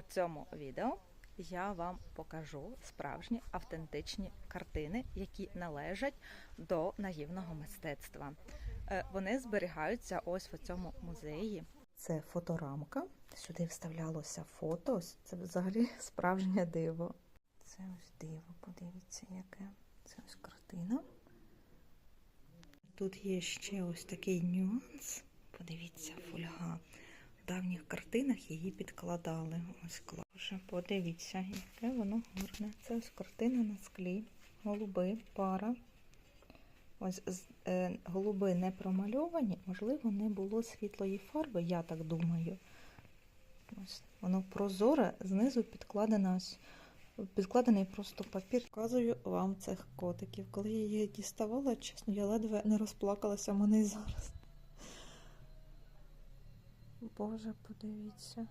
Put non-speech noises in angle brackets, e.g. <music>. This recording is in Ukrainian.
У цьому відео я вам покажу справжні автентичні картини, які належать до наївного мистецтва. Е, Вони зберігаються ось в цьому музеї. Це фоторамка. Сюди вставлялося фото. Це взагалі <laughs> справжнє диво. Це ось диво, подивіться, яке. Це ось картина. Тут є ще ось такий нюанс. Подивіться. Давніх картинах її підкладали. Ось клаже. Подивіться, яке воно гарне. Це ось картина на склі. Голуби, пара. Ось е, голуби не промальовані, можливо, не було світлої фарби, я так думаю. Ось воно прозоре, знизу підкладена ось підкладений просто папір. Показую вам цих котиків. Коли я її діставала, чесно, я ледве не розплакалася мене і зараз. Боже, подивіться.